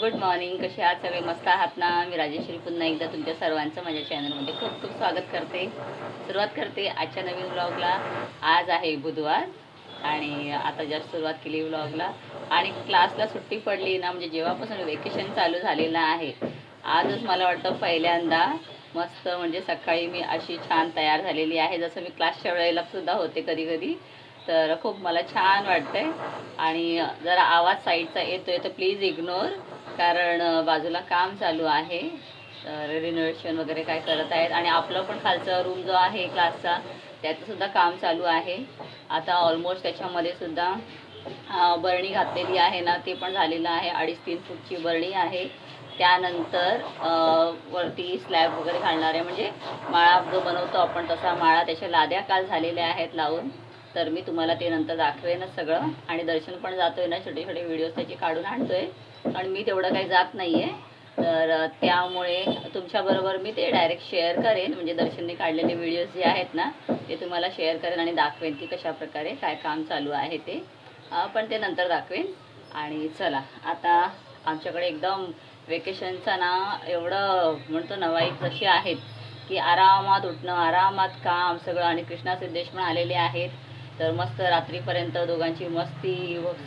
Good morning कसे आहात सगळे? मस्त आहात ना? मी राजेश्री पुन्हा एकदा तुमच्या सर्वांचं माझ्या चॅनलमध्ये खूप खूप स्वागत करते. सुरुवात करते आजच्या नवीन ब्लॉगला आज आहे बुधवार आणि आता जस्ट सुरुवात केली ब्लॉगला आणि क्लासला सुट्टी पडली ना म्हणजे जेव्हापासून वेकेशन चालू झालेलं आहे आजच मला वाटतं पहिल्यांदा मस्त म्हणजे सकाळी मी अशी छान तयार झालेली आहे. जसं मी क्लासच्या वेळेला सुद्धा होते कधी कधी तर खूप मला छान वाटतंय. आणि जरा आवाज साईडचा येतोय तर प्लीज इग्नोर कारण बाजूला काम चालू आहे. तर रिनोव्हेशन वगैरे काय करत आहेत. आणि आपलं पण खालचा रूम जो आहे क्लासचा त्याचंसुद्धा काम चालू आहे. आता ऑलमोस्ट त्याच्यामध्ये सुद्धा बरणी घातलेली आहे ना ते पण झालेलं आहे. अडीच तीन फूटची बरणी आहे. त्यानंतर वरती स्लॅब वगैरे घालणार आहे. म्हणजे माळा जो बनवतो आपण तसा माळा त्याच्या लाद्या काल झालेल्या आहेत लावून. तर मी तुम्हाला ते नंतर दाखवेनच सगळं. आणि दर्शन पण जातोय ना छोटे छोटे व्हिडिओज त्याचे काढून आणतोय. पण मी तेवढं काही जात नाही आहे तर त्यामुळे तुमच्याबरोबर मी ते डायरेक्ट शेअर करेन. म्हणजे दर्शनने काढलेले व्हिडिओज जे आहेत ना ते तुम्हाला शेअर करेन आणि दाखवेन की कशा प्रकारे काय काम चालू आहे ते. पण ते नंतर दाखवेन. आणि चला आता आमच्याकडे एकदम वेकेशनचा ना एवढं म्हणतो ना वाईट आहेत की आरामात उठणं आरामात काम सगळं. आणि कृष्णा सिद्धेश पण आलेले आहेत. तर मस्त रात्रीपर्यंत दोघांची मस्ती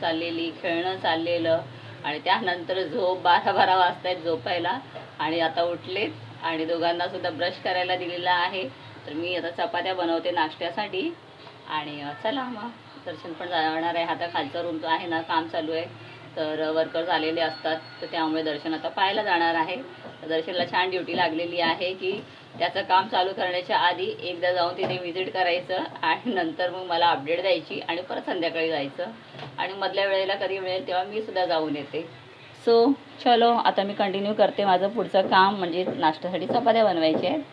चाललेली खेळणं चाललेलं आणि त्यानंतर झोप बारा बारा वाजता आहेत झोपायला आणि आता उठलेत आणि दोघांना सुद्धा ब्रश करायला दिलेला आहे. तर मी आता चपात्या बनवते नाश्त्यासाठी आणि चला मग. दर्शन पण जाणार आहे. आता खालचा रूम जो आहे ना काम चालू आहे. तर वर्कर्स आलेले असतात. तर त्यामुळे दर्शन आता पाहायला जाणार आहे. दर्शनला छान ड्युटी लागलेली आहे की त्याचं काम चालू करण्याच्या आधी एकदा जाऊन तिथे व्हिजिट करायचं आणि नंतर मग मला अपडेट द्यायची आणि परत संध्याकाळी जायचं. आणि मधल्या वेळेला कधी मिळेल तेव्हा मी सुद्धा जाऊन येते. सो चलो आता मी कंटिन्यू करते माझं पुढचं काम म्हणजे नाश्त्यासाठी चपात्या बनवायच्या आहेत.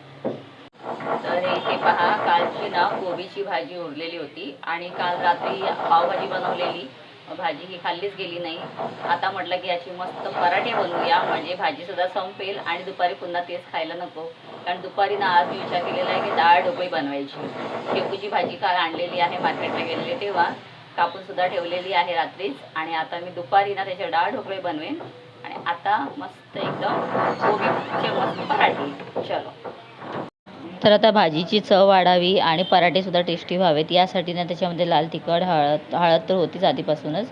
तर इथे पहा कालची ना कोबीची भाजी उरलेली होती आणि काल रात्री पावभाजी बनवलेली. भाजी ही खाल्लीच गेली नाही. आता म्हटलं की अशी मस्त पराठे बनवूया. म्हणजे भाजी सुद्धा संपेल आणि दुपारी पुन्हा तेच खायला नको. कारण दुपारी ना आज मी विचार केलेला आहे की डाळ ढोकळी बनवायची. शेपूची भाजी काल आणलेली आहे मार्केटला गेलेली तेव्हा. कापून सुद्धा ठेवलेली आहे रात्रीच. आणि आता मी दुपारी ना त्याचे डाळ ढोकळे बनवेन. आणि आता मस्त एकदम कोबीचे मस्त पराठे. चलो. तर आता भाजीची चव वाढावी आणि पराठेसुद्धा टेस्टी व्हावेत. यासाठी ना त्याच्यामध्ये लाल तिखट हळद हळद तर होतीच आधीपासूनच.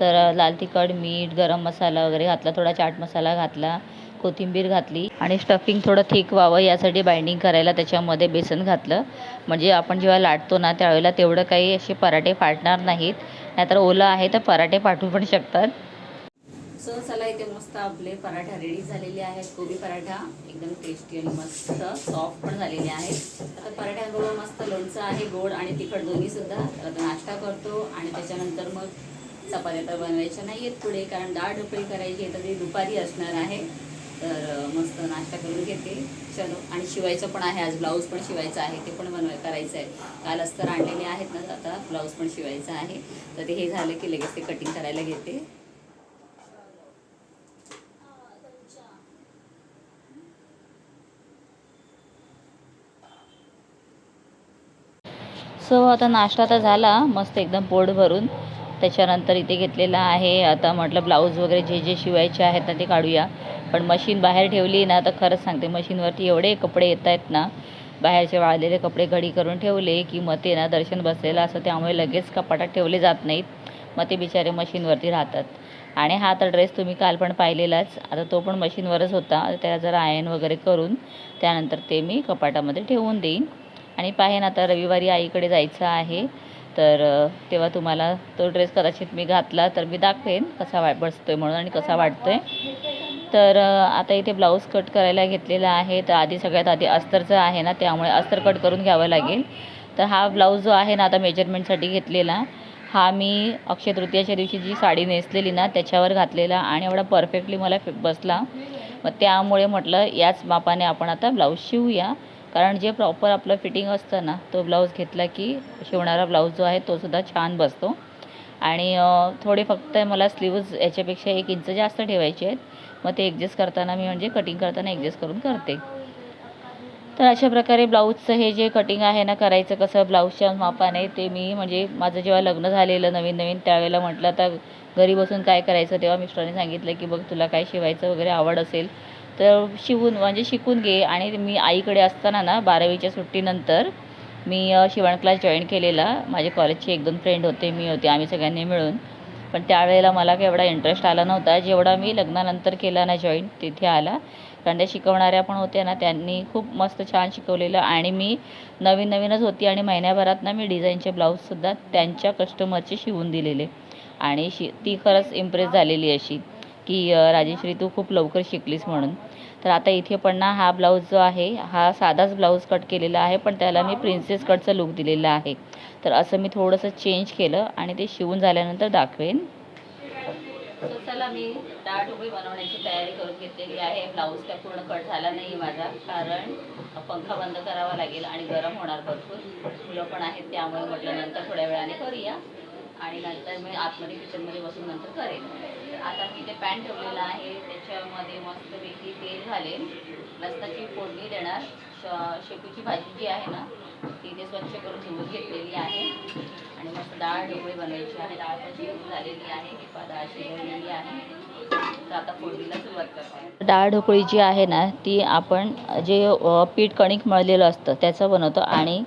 तर लाल तिखट मीठ गरम मसाला वगैरे घातला थोडा चाट मसाला घातला कोथिंबीर घातली आणि स्टफिंग थोडं थिक व्हावं यासाठी बाइंडिंग करायला त्याच्यामध्ये बेसन घातलं. म्हणजे आपण जेव्हा लाटतो ना त्यावेळेला तेवढं काही असे पराठे फाटणार नाहीत. नाहीतर ओलं आहे तर पराठे फाटू पण शकतात. सो चला इथे मस्त आपले पराठा रेडी झालेले आहेत. कोबी पराठा एकदम टेस्टी आणि मस्त सॉफ्ट पण झालेले आहेत. आता पराठ्यांबरोबर मस्त लोणचं आहे गोड आणि तिखट दोन्ही सुद्धा. तर आता नाश्ता करतो आणि त्याच्यानंतर मग चपात्या तर बनवायच्या नाही आहेत पुढे कारण डाळ ढोकळी करायची आहे तर ती दुपारी असणार आहे. तर मस्त नाश्ता करून घेते. चलो. आणि शिवायचं पण आहे. आज ब्लाऊज पण शिवायचं आहे. ते पण बनवाय करायचं आहे. काल अस्तर आणलेले आहेत ना आता ब्लाऊज पण शिवायचं आहे. तर ते हे झालं की लगेच ते कटिंग करायला घेते. सो आता नाश्ता तर झाला मस्त एकदम पोट भरून. त्याच्यानंतर इथे घेतलेला आहे आता म्हटलं ब्लाऊज वगैरे जे जे शिवायचे आहेत ना ते काढूया. पण मशीन बाहेर ठेवली ना तर खरंच सांगते मशीनवरती एवढे कपडे येत आहेत ना बाहेरचे वाळलेले कपडे घडी करून ठेवले की मग ते ना दर्शन बसलेलं असं त्यामुळे लगेच कपाटात ठेवले जात नाहीत. मग ते बिचारे मशीनवरती राहतात. आणि हा तर ड्रेस तुम्ही काल पण पाहिलेलाच. आता तो पण मशीनवरच होता. त्याला जरा आयन वगैरे करून त्यानंतर ते मी कपाटामध्ये ठेवून देईन. आणि पाहेन आता रविवारी आईकडे जायचं आहे. तर तेव्हा तुम्हाला तो ड्रेस कदाचित मी घातला तर मी दाखवेन कसा वा आहे म्हणून आणि कसा वाटतोय. तर आता इथे ब्लाऊज कट करायला घेतलेला आहे. तर आधी सगळ्यात आधी अस्तरचं आहे ना त्यामुळे अस्तर कट करून घ्यावं लागेल. तर हा ब्लाऊज जो आहे ना आता मेजरमेंटसाठी घेतलेला. हा मी अक्षय तृतीयाच्या दिवशी जी साडी नेसलेली ना त्याच्यावर घातलेला आणि एवढा परफेक्टली मला बसला. मग त्यामुळे म्हटलं याच मापाने आपण आता ब्लाऊज शिवूया. कारण जे प्रॉपर आपलं फिटिंग असतं ना तो ब्लाऊज घेतला की शिवणारा ब्लाऊज जो आहे तो सुद्धा छान बसतो. आणि थोडे फक्त मला स्लीव्ज याच्यापेक्षा एक इंच जास्त ठेवायचे आहेत. मग ते ॲडजस्ट करताना मी म्हणजे कटिंग करताना ॲडजस्ट करून करते. तर अशा प्रकारे ब्लाऊजचं हे जे कटिंग आहे ना करायचं कसं ब्लाऊजच्या मापाने ते मी म्हणजे माझं जेव्हा लग्न झालेलं नवीन नवीन त्यावेळेला म्हटलं आता घरी बसून काय करायचं तेव्हा मिस्टरांनी सांगितलं की बघ तुला काय शिवायचं वगैरे आवड असेल तर शिवून म्हणजे शिकून घे. आणि मी आईकडे असताना ना बारावीच्या सुट्टीनंतर मी शिवण क्लास जॉईन केलेला. माझे कॉलेजचे एक दोन फ्रेंड होते मी होते आम्ही सगळ्यांनी मिळून. पण त्यावेळेला मला काही एवढा इंटरेस्ट आला नव्हता. जेवढा मी लग्नानंतर केला ना जॉईन तिथे आला. कारण त्या शिकवणाऱ्या पण होत्या ना त्यांनी खूप मस्त छान शिकवलेलं. आणि मी नवीन नवीनच होती आणि महिन्याभरात ना मी डिझाईनचे ब्लाऊजसुद्धा त्यांच्या कस्टमरचे शिवून दिलेले. आणि शि ती खरंच इम्प्रेस झालेली अशी की राजेश्री तू खूप लवकर शिकलीस म्हणून. तर आता इथे पण ना हा ब्लाऊज जो आहे हा साधाच ब्लाऊज कट केलेला आहे पण त्याला मी प्रिन्सेस कटचा लुक दिलेला आहे. तर असं मी थोडंसं चेंज केलं आणि ते शिवून झाल्यानंतर दाखवेन. चला मी डाळ उभी बनवण्याची तयारी करून घेतलेली आहे. ब्लाऊज काय पूर्ण कट झाला नाही माझा कारण पंखा बंद करावा लागेल आणि गरम होणार भरपूर. मुलं पण आहेत त्यामुळे म्हटलं नंतर थोड्या वेळाने करूया. आणि नंतर मी आतमध्ये किचनमध्ये बसून नंतर करेन. आता मी ते पॅन ठेवलेलं आहे. त्याच्यामध्ये मस्तपैकी तेल घालेल. लसणाची फोडणी देणार. श शेपूची भाजी जी आहे ना ती ते स्वच्छ करून धुवून घेतलेली आहे. आणि मस्त डाळ ढोकळी बनवायची आहे. डाळ भाजी झालेली आहे. किंवा डाळ शिजवलेली आहे. तर आता डाळ ढोकळी जी आहे ना ती आपण जे पीठ कणिक मळलेलं असतं त्याचं बनवतो. आणि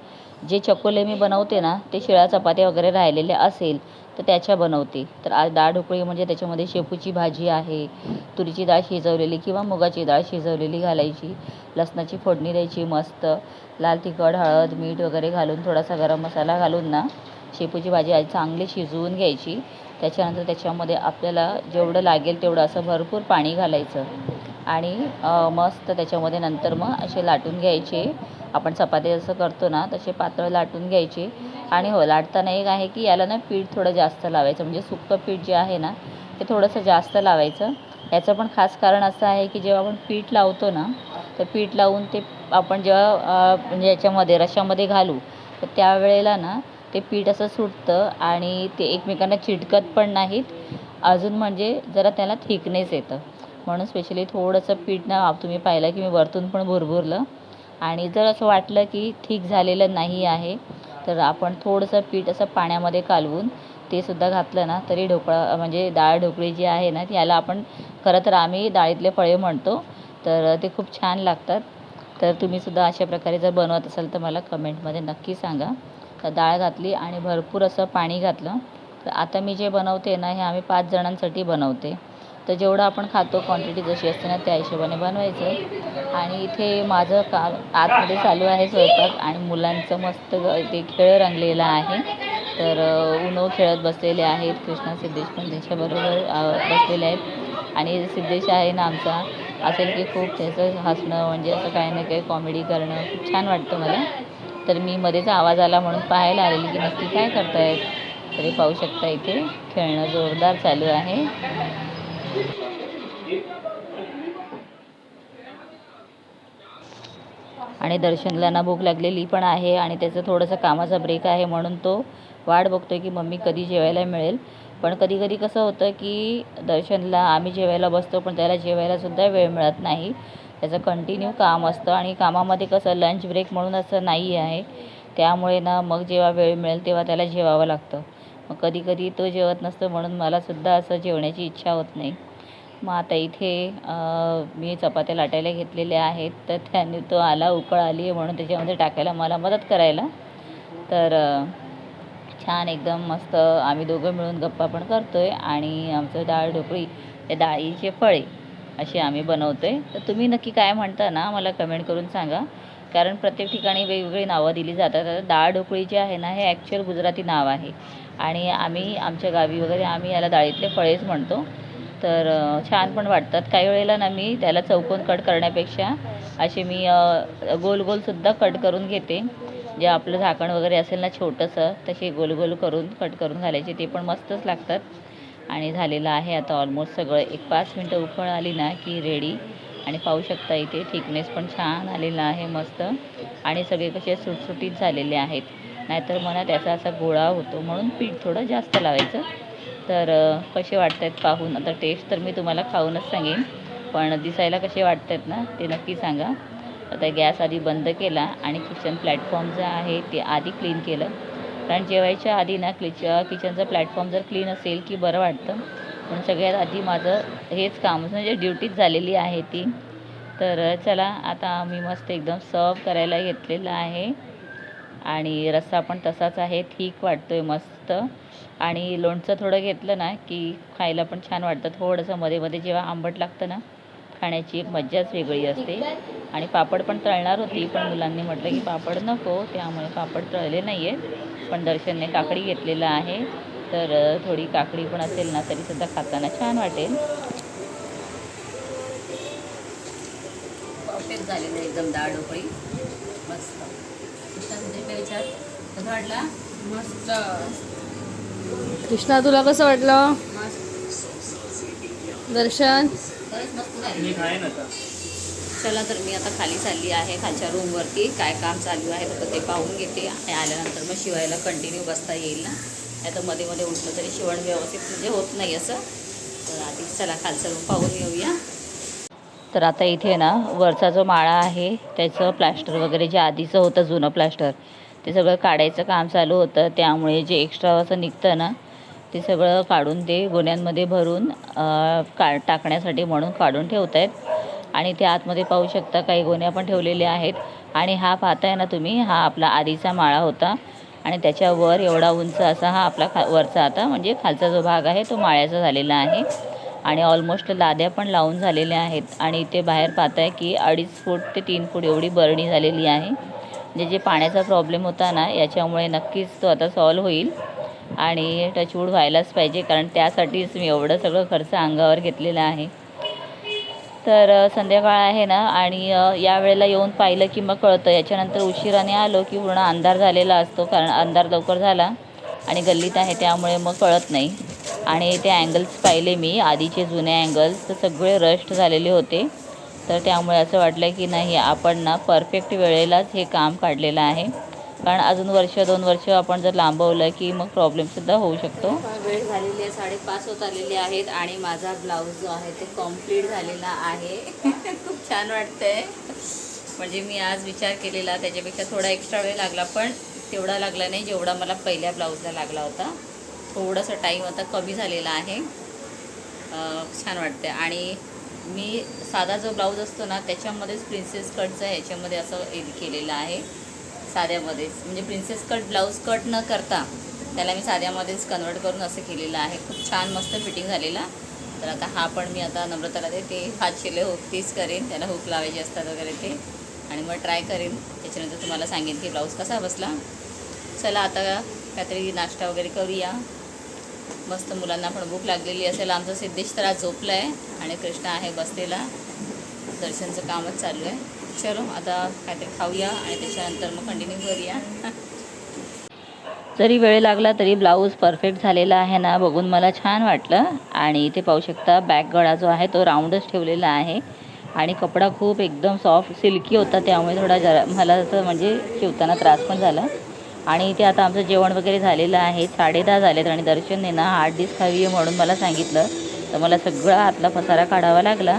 जे चकोले मी बनवते ना ते शिळ्या चपात्या वगैरे राहिलेले असेल तर त्याच्या बनवते. तर आज डाळ ढोकळी म्हणजे त्याच्यामध्ये शेपूची भाजी आहे तुरीची डाळ शिजवलेली किंवा मुगाची डाळ शिजवलेली घालायची लसणाची फोडणी द्यायची मस्त लाल तिखट हळद मीठ वगैरे घालून थोडासा गरम मसाला घालून ना शेपूची भाजी आज चांगली शिजवून घ्यायची. त्याच्यानंतर त्याच्यामध्ये आपल्याला जेवढं लागेल तेवढं असं भरपूर पाणी घालायचं. आणि मस्त त्याच्यामध्ये नंतर मग असे लाटून घ्यायचे. आपण चपाती जसं करतो ना तसे पातळ लाटून घ्यायचे. आणि हो लाटताना एक आहे की याला ना पीठ थोडं जास्त लावायचं. म्हणजे सुक्कं पीठ जे आहे ना ते थोडंसं जास्त लावायचं. याचं पण खास कारण असं आहे की जेव्हा आपण पीठ लावतो ना तर पीठ लावून ते आपण जेव्हा म्हणजे याच्यामध्ये रश्यामध्ये घालू तर त्यावेळेला ना ते पीठ असं सुटतं आणि ते एकमेकांना चिटकत पण नाहीत. अजून म्हणजे जरा त्याला थिकनेस येतं. म्हणून स्पेशली थोडंसं पीठ ना तुम्ही पाहिलं की मी वरतून पण भुरभुरलं. आणि जर असं वाटलं की ठीक झालेलं नाही आहे तर आपण थोडंसं पीठ असं पाण्यामध्ये कालवून ते सुद्धा घातलं ना तरी ढोकळा म्हणजे डाळ ढोकळी जी आहे ना याला आपण खरं तर आम्ही डाळीतले फळे म्हणतो तर ते खूप छान लागतात. तर तुम्ही सुद्धा अशा प्रकारे जर बनवत असाल तर मला कमेंटमध्ये नक्की सांगा. तर डाळ घातली आणि भरपूर असं पाणी घातलं. तर आता मी जे बनवते ना हे आम्ही पाच जणांसाठी बनवते. तर जेवढं आपण खातो क्वांटिटी जशी असते ना त्या हिशोबाने बनवायचं. आणि इथे माझं काम आतमध्ये चालू आहे स्वयंपाक आणि मुलांचं मस्त ग- ते खेळ रंगलेला आहे. तर उनो खेळत बसलेले आहेत. कृष्णा सिद्धेश पण त्यांच्याबरोबर बसलेले आहेत. आणि सिद्धेश आहे ना आमचा. असेल की खूप त्याचं हसणं म्हणजे असं काही ना काही कॉमेडी करणं खूप छान वाटतं मला. तर मी मध्येच आवाज आला म्हणून पाहायला आलेली की नक्की काय करतायत? तरी पाहू शकता इथे खेळणं जोरदार चालू आहे. आणि दर्शनला ना भूक लागलेली पण आहे आणि त्याचं थोडंसं कामाचा ब्रेक आहे म्हणून तो वाट बघतोय की मम्मी कधी जेवायला मिळेल. पण कधी कधी कसं होतं की दर्शनला आम्ही जेवायला बसतो पण त्याला जेवायला सुद्धा वेळ मिळत नाही. त्याचं कंटिन्यू काम असतं आणि कामामध्ये कसं लंच ब्रेक म्हणून असं नाही आहे त्यामुळे ना मग जेव्हा वेळ मिळेल तेव्हा त्याला जेवावं लागतं. मग कधी कधी तो जेवत नसतो म्हणून मलासुद्धा असं जेवण्याची इच्छा होत नाही. मग आता इथे मी चपात्या लाटायला घेतलेल्या आहेत तर त्याने तो आला उकळ आली आहे म्हणून त्याच्यामध्ये टाकायला मला मदत करायला. तर छान एकदम मस्त आम्ही दोघं मिळून गप्पा पण करतो आहे आणि आमचं डाळ ढोकळी ते डाळीचे फळे असे आम्ही बनवतो आहे तर तुम्ही नक्की काय म्हणता ना मला कमेंट करून सांगा. कारण प्रत्येक ठिकाणी वेगवेगळी नावं दिली जातात. आता डाळ ढोकळी जी आहे ना हे ॲक्च्युअल गुजराती नाव आहे. आणि आम्ही आमच्या गावी वगैरे आम्ही याला डाळीतले फळेच म्हणतो. तर छान पण वाटतात. काही वेळेला ना मी त्याला चौकोन कट करण्यापेक्षा असे मी गोल गोलसुद्धा कट करून घेते. जे आपलं झाकण वगैरे असेल ना छोटंसं तसे गोल गोल करून कट करून घालायचे. ते पण मस्तच लागतात. आणि झालेलं आहे आता ऑलमोस्ट सगळं. एक पाच मिनटं उकळ आली ना की रेडी आणि पाहू शकता इथे थिकनेस पण छान आलेला आहे मस्त. आणि सगळे कसे सुटसुटीत झालेले आहेत. नाहीतर मला त्याचा असा गोळा होतो म्हणून पीठ थोडं जास्त लावायचं. तर कसे वाटत आहेत पाहून. आता टेस्ट तर मी तुम्हाला खाऊनच सांगेन पण दिसायला कसे वाटत आहेत ना ते नक्की सांगा. आता गॅस आधी बंद केला आणि किचन प्लॅटफॉर्म जे आहे ते आधी क्लीन केलं. कारण जेवायच्या आधी ना क्लिच किचनचा प्लॅटफॉर्म जर क्लीन असेल की बरं वाटतं पण सगळ्यात आधी माझं हेच काम म्हणजे ड्युटीच झालेली आहे ती. तर चला आता मी मस्त एकदम सर्व करायला घेतलेलं आहे. आणि रस्सा पण तसाच आहे ठीक वाटतो आहे मस्त. आणि लोणचं थोडं घेतलं ना की खायला पण छान वाटतं. थोडंसं मध्ये मध्ये जेव्हा आंबट लागतं ना खाण्याची एक मज्जाच वेगळी असते. आणि पापड पण तळणार होती पण मुलांनी म्हटलं की पापड नको त्यामुळे पापड तळले नाही आहेत पण दर्शनने काकडी घेतलेलं आहे. तर थोडी काकडी पण असेल ना तरीसुद्धा खाताना छान वाटेल. परफेक्ट एकदम डाळ ढोकळी. मस्त. कृष्णा तुझे विचार? कसं वाटला? मस्त. कृष्णा तुला कसं वाटलं? दर्शन? चला तर मी आता खाली चालली आहे खालच्या रूमवरती. काय काम चालू आहे तर ते पाहून घेते. आणि आल्यानंतर मग शिवायला कंटिन्यू बसता येईल ना. नाही तर मध्ये मध्ये उठलं तरी शिवण व्यवस्थित म्हणजे होत नाही असं. तर आधी चला खालचं पाहून येऊया. तर आता इथे ना वरचा जो माळा आहे त्याचं प्लास्टर वगैरे जे आधीचं होतं जुनं प्लास्टर ते सगळं काढायचं काम चालू होतं. त्यामुळे जे एक्स्ट्रा असं निघतं ना ते सगळं काढून ते गोण्यांमध्ये भरून का टाकण्यासाठी म्हणून काढून ठेवत आहेत आणि ते आतमध्ये पाहू शकता काही गोण्या पण ठेवलेल्या आहेत. आणि हा पाहताय ना तुम्ही हा आपला आधीचा माळा होता. आणि त्याच्यावर एवढा उंच असा हा आपला खा वरचा आता म्हणजे खालचा जो भाग आहे तो माळ्याचा झालेला आहे. आणि ऑलमोस्ट लाद्या पण लावून झालेल्या आहेत. आणि इथे बाहेर पाहताय की अडीच फूट ते तीन फूट एवढी बरणी झालेली आहे. म्हणजे जे पाण्याचा प्रॉब्लेम होता ना याच्यामुळे नक्कीच तो आता सॉल्व होईल. आणि टचवूड व्हायलाच पाहिजे कारण त्यासाठीच मी एवढं सगळं खर्च अंगावर घेतलेला आहे. तर संध्याकाळ आहे ना आणि या वेळेला येऊन पाहिलं की मग कळतं. याच्यानंतर उशिराने आलो की पूर्ण अंधार झालेला असतो कारण अंधार लवकर झाला आणि गल्लीत आहे त्यामुळे मग कळत नाही. आणि ते अँगल्स पाहिले मी आधीचे जुने अँगल्स तर सगळे रस्ट झालेले होते. तर त्यामुळे असं वाटलं की नाही आपण ना परफेक्ट वेळेलाच हे काम काढलेलं आहे. कारण अजून वर्ष दोन वर्ष आपण जर लांबवलं की मग प्रॉब्लेमसुद्धा होऊ शकतो. वेळ झालेली आहे साडेपाच होत आलेले आहेत आणि माझा ब्लाऊज जो आहे ते कंप्लीट झालेला आहे. खूप छान वाटतंय. म्हणजे मी आज विचार केलेला त्याच्यापेक्षा थोडा एक्स्ट्रा वेळ लागला पण तेवढा लागला नाही जेवढा मला पहिल्या ब्लाऊजला लागला होता. थोडासा टाईम आता कमी झालेला आहे. छान वाटते आणि मी साधा जो ब्लाऊज असतो ना त्याच्यामध्येच प्रिन्सेस कटचं ह्याच्यामध्ये असं हे केलेलं आहे. साध्यामध्येच म्हणजे प्रिन्सेस कट ब्लाऊज कट न करता त्याला मी साध्यामध्येच कन्वर्ट करून असं केलेलं आहे. खूप छान मस्त फिटिंग झालेला. तर आता हा पण मी आता नम्रताला देते. हात शिले हुक तीच करेन. त्याला हुक लावायचे असतात वगैरे ते. आणि मग ट्राय करेन. त्याच्यानंतर तुम्हाला सांगेन की ब्लाऊज कसा बसला. चला आता काहीतरी नाश्ता वगैरे करूया. मस्त मुलांना पण भूक लागलेली असेल. आमचा सिद्धेश तर आज झोपला आहे आणि कृष्णा आहे बसलेला. दर्शनचं कामच चालू आहे. चलो आता काहीतरी खाऊया आणि त्याच्यानंतर मग कंटिन्यू करूया. जरी वेळ लागला तरी ब्लाऊज परफेक्ट झालेला आहे ना बघून मला छान वाटलं. आणि इथे पाहू शकता बॅक गळा जो आहे तो राऊंडच ठेवलेला आहे. आणि कपडा खूप एकदम सॉफ्ट सिल्की होता त्यामुळे थोडा जरा मला असं म्हणजे शिवताना त्रास पण झाला. आणि इथे आता आमचं जेवण वगैरे झालेलं आहे. साडेदहा झालेत आणि दर्शनने ना आठ दिस खावी आहे म्हणून मला सांगितलं. तर मला सगळा आतला पसारा काढावा लागला.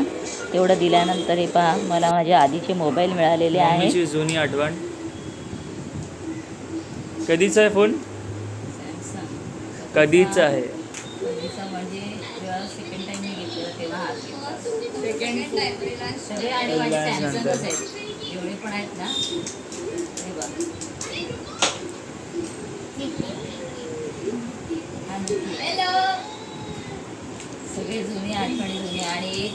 तेवढं दिल्यानंतर हे पहा मला माझ्या आधीचे मोबाईल मिळालेले मम्मीची जुनी आठवण. कधीचा आहे फोन कधीचा आहे? म्हणजे जेव्हा सेकंड टाइम मी घेतलेला तेव्हा हा घेतला. सेकंड सगळे हे जुने आठवणी जुने. आणि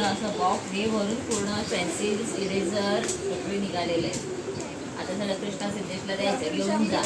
पूर्ण असं बॉक्स हे भरून पूर्ण पेन्सिल्स इरेझर सगळे निघालेले आहे आता सगळं कृष्णा सिद्धेशला द्यायचं घेऊन जा.